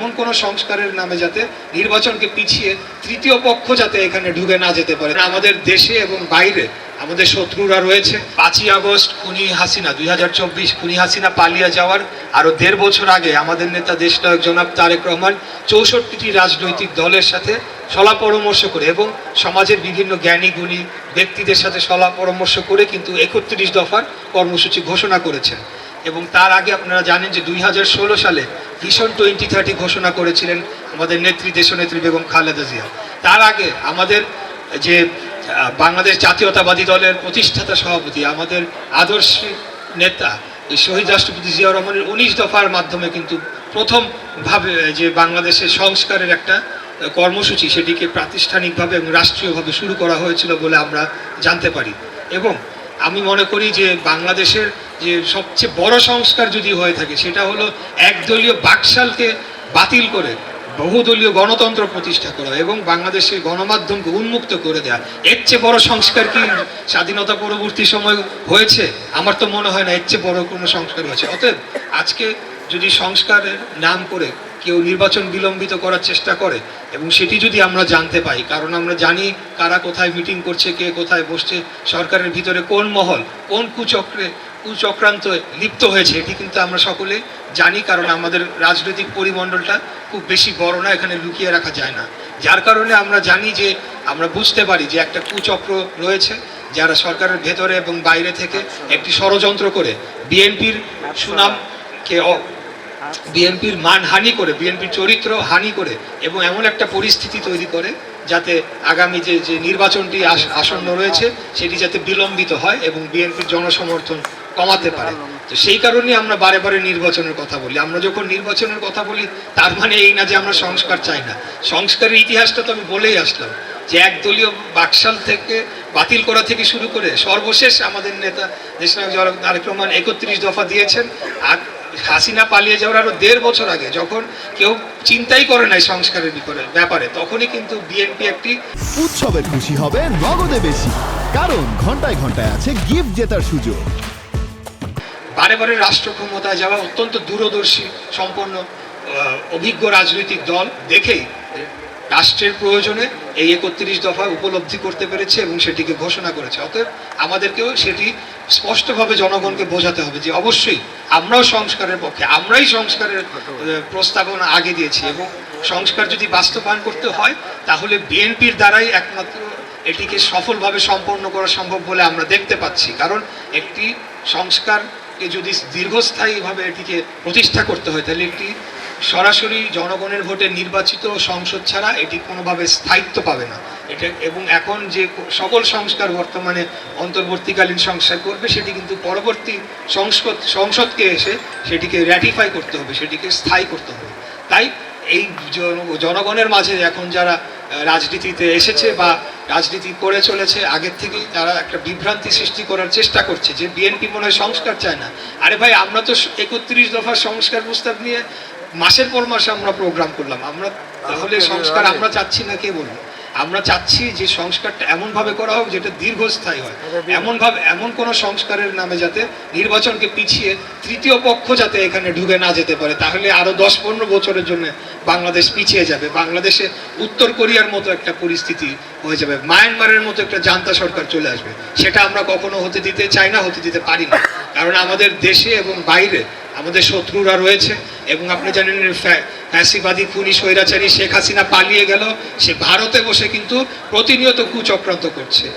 এমন কোনো সংস্কারের নামে যাতে নির্বাচনকে পিছিয়ে তৃতীয় পক্ষ যাতে এখানে ঢুকে না যেতে পারে। আমাদের দেশে এবং বাইরে আমাদের শত্রুরা রয়েছে। পাঁচই আগস্ট খুনি হাসিনা, দুই হাজার চব্বিশ খুনি হাসিনা পালিয়ে যাওয়ার আরও দেড় বছর আগে আমাদের নেতা দেশনায়ক জনাব তারেক রহমান চৌষট্টিটি রাজনৈতিক দলের সাথে সলা পরামর্শ করে এবং সমাজের বিভিন্ন জ্ঞানী, গুণী ব্যক্তিদের সাথে সলা পরামর্শ করে কিন্তু একত্রিশ দফার কর্মসূচি ঘোষণা করেছেন। এবং তার আগে আপনারা জানেন যে দুই হাজার ষোলো সালে ভীষণ টোয়েন্টি থার্টি ঘোষণা করেছিলেন আমাদের নেত্রী, দেশনেত্রী বেগম খালেদা জিয়া। তার আগে আমাদের যে বাংলাদেশ জাতীয়তাবাদী দলের প্রতিষ্ঠাতা সভাপতি, আমাদের আদর্শ নেতা শহীদ রাষ্ট্রপতি জিয়া রহমানের উনিশ দফার মাধ্যমে কিন্তু প্রথমভাবে যে বাংলাদেশের সংস্কারের একটা কর্মসূচি, সেটিকে প্রাতিষ্ঠানিকভাবে এবং রাষ্ট্রীয়ভাবে শুরু করা হয়েছিল বলে আমরা জানতে পারি। এবং আমি মনে করি যে বাংলাদেশের যে সবচেয়ে বড় সংস্কার যদি হয়ে থাকে, সেটা হলো একদলীয় বাকশালকে বাতিল করে বহুদলীয় গণতন্ত্র প্রতিষ্ঠা করা এবং বাংলাদেশের গণমাধ্যমকে উন্মুক্ত করে দেওয়া এর চেয়ে বড় সংস্কার কি স্বাধীনতা পরবর্তী সময় হয়েছে? আমার তো মনে হয় না এর চেয়ে বড় কোনো সংস্কার হয়েছে। অতএব আজকে যদি সংস্কারের নাম করে কেউ নির্বাচন বিলম্বিত করার চেষ্টা করে এবং সেটি যদি আমরা জানতে পাই, কারণ আমরা জানি কারা কোথায় মিটিং করছে, কে কোথায় বসছে, সরকারের ভিতরে কোন মহল, কোন কুচক্রে কুচক্রান্ত লিপ্ত হয়েছে, এটি কিন্তু আমরা সকলে জানি, কারণ আমাদের রাজনৈতিক পরিমণ্ডলটা খুব বেশি বড় না, এখানে লুকিয়ে রাখা যায় না। যার কারণে আমরা জানি যে, আমরা বুঝতে পারি যে একটা কুচক্র রয়েছে, যারা সরকারের ভেতরে এবং বাইরে থেকে একটি ষড়যন্ত্র করে, বিএনপির সুনামকে বিএনপির মান হানি করে, বিএনপির চরিত্র হানি করে এবং এমন একটা পরিস্থিতি তৈরি করে, যাতে আগামী যে যে নির্বাচনটি আস- আসন্ন রয়েছে, সেটি যাতে বিলম্বিত হয় এবং বিএনপির জনসমর্থন কমাতে পারে। তো সেই কারণে আমরা বারে বারে নির্বাচনের কথা বলি। আমরা যখন নির্বাচনের কথা বলি, তার মানে এই না যে আমরা সংস্কার চাই না। সংস্কারের ইতিহাসটা তো আমি বলেই আসলাম যে একদলীয় বাকশাল থেকে বাতিল করা থেকে শুরু করে সর্বশেষ আমাদের নেতা দেশনায়ক তারেক রহমান একত্রিশ দফা দিয়েছেন। আর হাসিনা পালিয়ে যাওয়ার আরও দেড় বছর আগে যখন কেউ চিন্তাই করে নাই সংস্কারের বিপরে ব্যাপারে, তখনই কিন্তু বিএনপি একটি উৎসবের খুশি হবে নগদে বেশি। কারণ ঘন্টায় ঘন্টায় আছে গিফট জেতার সুযোগ। বারে বারে রাষ্ট্র ক্ষমতায় যাওয়া অত্যন্ত দূরদর্শী, সম্পন্ন অভিজ্ঞ রাজনৈতিক দল দেখেই রাষ্ট্রের প্রয়োজনে এই একত্রিশ দফা উপলব্ধি করতে পেরেছে এবং সেটিকে ঘোষণা করেছে। অতএব আমাদেরকেও সেটি স্পষ্টভাবে জনগণকে বোঝাতে হবে যে অবশ্যই আমরাও সংস্কারের পক্ষে, আমরাই সংস্কারের প্রস্তাবনা আগে দিয়েছি এবং সংস্কার যদি বাস্তবায়ন করতে হয়, তাহলে বিএনপির দ্বারাই একমাত্র এটিকে সফলভাবে সম্পন্ন করা সম্ভব বলে আমরা দেখতে পাচ্ছি। কারণ একটি সংস্কারকে যদি দীর্ঘস্থায়ীভাবে এটিকে প্রতিষ্ঠা করতে হয়, তাহলে একটি সরাসরি জনগণের ভোটে নির্বাচিত সংসদ ছাড়া এটি কোনোভাবে স্থায়িত্ব পাবে না। এটা এবং এখন যে সকল সংস্কার বর্তমানে অন্তর্বর্তীকালীন সংস্কার করবে, সেটি কিন্তু পরবর্তী সংসদ সংসদকে এসে সেটিকে র্যাটিফাই করতে হবে, সেটিকে স্থায়ী করতে হবে। তাই এই জনগণের মাঝে এখন যারা রাজনীতিতে এসেছে বা রাজনীতি করে চলেছে আগের থেকেই তারা একটা বিভ্রান্তি সৃষ্টি করার চেষ্টা করছে যে বিএনপি মনে হয় সংস্কার চায় না। আরে ভাই আমরা তো একত্রিশ দফার সংস্কার প্রস্তাব নিয়ে মাসের পর মাসে আমরা প্রোগ্রাম করলাম। আমরা তাহলে সংস্কার আমরা চাচ্ছি না কে বলব? আমরা চাচ্ছি যে সংস্কারটা এমনভাবে করা হোক যেটা দীর্ঘস্থায়ী হয়। এমনভাবে এমন কোনো সংস্কারের নামে যাতে নির্বাচনকে পিছিয়ে তৃতীয় পক্ষ যাতে এখানে ঢুকে না যেতে পারে তাহলে আরও দশ পনেরো বছরের জন্য বাংলাদেশ পিছিয়ে যাবে। বাংলাদেশে উত্তর কোরিয়ার মতো একটা পরিস্থিতি হয়ে যাবে। মায়ানমারের মতো একটা জান্তা সরকার চলে আসবে। সেটা আমরা কখনো হতে দিতে চাই না হতে দিতে পারি না। কারণ আমাদের দেশে এবং বাইরে আমাদের শত্রুরা রয়েছে এবং আপনি জানেন ফ্যা- ফ্যাসিবাদী, খুনি, স্বৈরাচারী শেখ হাসিনা পালিয়ে গেল। সে ভারতে বসে কিন্তু প্রতিনিয়ত কুচক্রান্ত করছে।